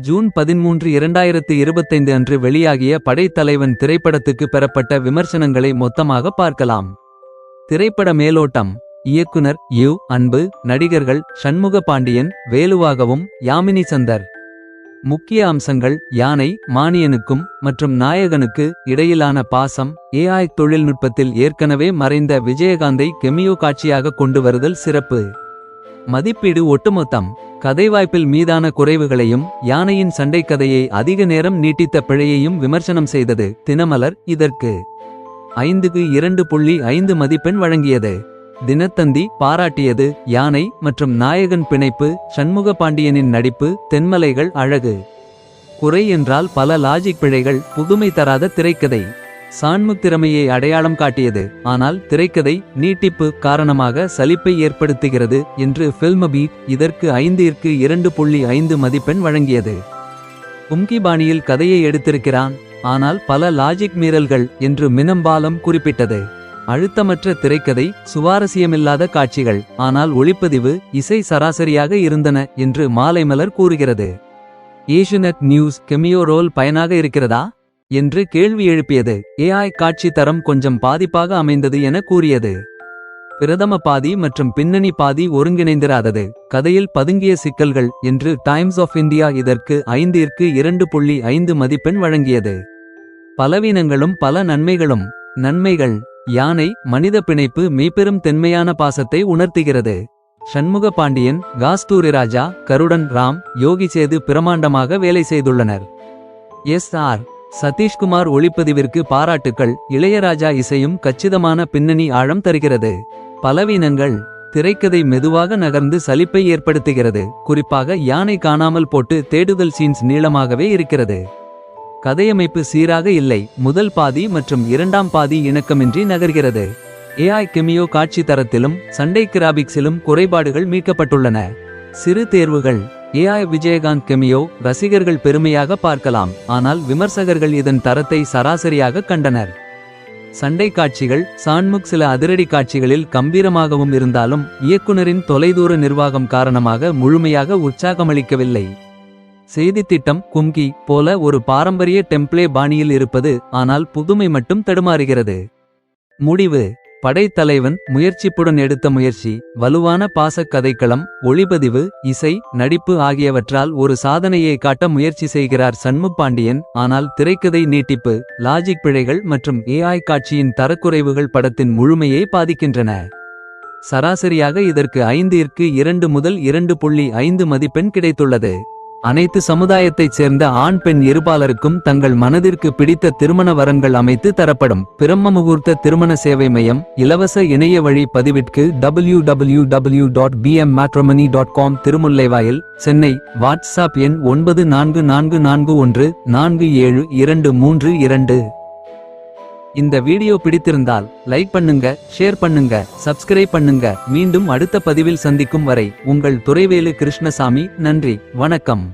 June பதிமூன்று இரண்டாயிரத்து இருபத்தைந்து அன்று வெளியாகிய படைத்தலைவன் திரைப்படத்துக்கு பெறப்பட்ட விமர்சனங்களை மொத்தமாக பார்க்கலாம். திரைப்பட மேலோட்டம். இயக்குனர் யு. அன்பு. நடிகர்கள் சண்முக பாண்டியன் வேலுவாகவும் யாமினி சந்தர். முக்கிய அம்சங்கள் யானை மானியனுக்கும் மற்றும் நாயகனுக்கு இடையிலான பாசம் ஏஐ தொழில்நுட்பத்தில் ஏற்கனவே மறைந்த விஜயகாந்தை கெமியோ காட்சியாக கொண்டு வருதல் சிறப்பு. மதிப்பீடு ஒட்டுமொத்தம். கதைவாய்ப்பில் மீதான குறைவுகளையும் யானையின் சண்டை கதையை அதிக நேரம் நீட்டித்த பிழையையும் விமர்சனம் செய்தது தினமலர். இதற்கு ஐந்துக்கு இரண்டு புள்ளி ஐந்து மதிப்பெண் வழங்கியது. தினத்தந்தி பாராட்டியது யானை மற்றும் நாயகன் பிணைப்பு சண்முக பாண்டியனின் நடிப்பு தென்மலைகள் அழகு. குறை என்றால் பல லாஜிக் பிழைகள் புதுமை தராத திரைக்கதை. சான்முக் திறமையை அடையாளம் காட்டியது. ஆனால் திரைக்கதை நீட்டிப்பு காரணமாக சலிப்பை ஏற்படுத்துகிறது என்று ஃபில்மபீட் இதற்கு ஐந்திற்கு இரண்டு புள்ளி ஐந்து மதிப்பெண் வழங்கியது. கும்கி பாணியில் கதையை எடுத்திருக்கிறான். ஆனால் பல லாஜிக் மீறல்கள் என்று மினம்பாலம் குறிப்பிட்டது. அழுத்தமற்ற திரைக்கதை சுவாரஸ்யமில்லாத காட்சிகள் ஆனால் ஒளிப்பதிவு இசை சராசரியாக இருந்தன என்று மாலைமலர் கூறுகிறது. ஏஷுநெட் நியூஸ் கெமியோ ரோல் பயனாக இருக்கிறதா? என்று கேள்வி எழுப்பியது. ஏஐ காட்சி தரம் கொஞ்சம் பாதிப்பாக அமைந்தது என கூறியது. பிரதம பாதி மற்றும் பின்னணி பாதி ஒருங்கிணைந்திராதது. கதையில் பதுங்கிய சிக்கல்கள் என்று டைம்ஸ் ஆஃப் இந்தியா இதற்கு ஐந்திற்கு இரண்டு புள்ளி ஐந்து மதிப்பெண் வழங்கியது. பலவீனங்களும் பல நன்மைகளும். நன்மைகள் யானை மனித பிணைப்பு மீப்பெரும் தென்மையான பாசத்தை உணர்த்துகிறது. சண்முக பாண்டியன் காஸ்தூரி ராஜா கருடன் ராம் யோகி சேது பிரமாண்டமாக வேலை செய்துள்ளனர். S R. சதீஷ்குமார் ஒளிப்பதிவிற்கு பாராட்டுக்கள். இளையராஜா இசையும் கச்சிதமான பின்னணி ஆழம் தருகிறது. பலவீனங்கள் திரைக்கதை மெதுவாக நகர்ந்து சலிப்பை ஏற்படுத்துகிறது. குறிப்பாக யானை காணாமல் போட்டு தேடுதல் சீன்ஸ் நீளமாகவே இருக்கிறது. கதையமைப்பு சீராக இல்லை. முதல் பாதி மற்றும் இரண்டாம் பாதி இணக்கமின்றி நகர்கிறது. ஏஐ கெமியோ காட்சி தரத்திலும் சண்டை கிராபிக்ஸிலும் குறைபாடுகள் மீட்கப்பட்டுள்ளன. சிறு தேர்வுகள் ஏஐ விஜயகாந்த் கெமியோ ரசிகர்கள் பெருமையாக பார்க்கலாம். ஆனால் விமர்சகர்கள் இதன் தரத்தை சராசரியாக கண்டனர். சண்டை காட்சிகள் சான்முக் சில அதிரடி காட்சிகளில் கம்பீரமாகவும் இருந்தாலும் இயக்குனரின் தொலைதூர நிர்வாகம் காரணமாக முழுமையாக உற்சாகமளிக்கவில்லை. செய்தித் திட்டம் கும்கி போல ஒரு பாரம்பரிய டெம்ப்ளே பாணியில் இருப்பது ஆனால் புதுமை மட்டும் தடுமாறுகிறது. முடிவு படைத்தலைவன் முயற்சிப்புடன் எடுத்த முயற்சி வலுவான பாசக் கதைக்களம் ஒளிபதிவு இசை நடிப்பு ஆகியவற்றால் ஒரு சாதனையை காட்ட முயற்சி செய்கிறார் சண்மு பாண்டியன் ஆனால் திரைக்கதை நீட்டிப்பு லாஜிக் பிழைகள் மற்றும் ஏஐ காட்சியின் தரக்குறைவுகள் படத்தின் முழுமையை பாதிக்கின்றன. சராசரியாக இதற்கு ஐந்திற்கு இரண்டு முதல் இரண்டு புள்ளி ஐந்து மதிப்பெண் கிடைத்துள்ளது. அனைத்து சமுதாயத்தைச் சேர்ந்த ஆண் பெண் இருபாலருக்கும் தங்கள் மனதிற்கு பிடித்த திருமண வரன்கள் அமைத்து தரப்படும். பிரம்ம முகூர்த்த திருமண சேவை மையம் இலவச இணைய வழி பதிவிற்கு W W W dot PM dot com Thirumullaivoyal Chennai. WhatsApp எண் ஒன்பது நான்கு நான்கு நான்கு ஒன்று நான்கு ஏழு இரண்டு மூன்று இரண்டு. இந்த வீடியோ பிடித்திருந்தால் லைக் பண்ணுங்க ஷேர் பண்ணுங்க சப்ஸ்கிரைப் பண்ணுங்க. மீண்டும் அடுத்த பதிவில் சந்திக்கும் வரை உங்கள் துறைவேலு கிருஷ்ணசாமி நன்றி வணக்கம்.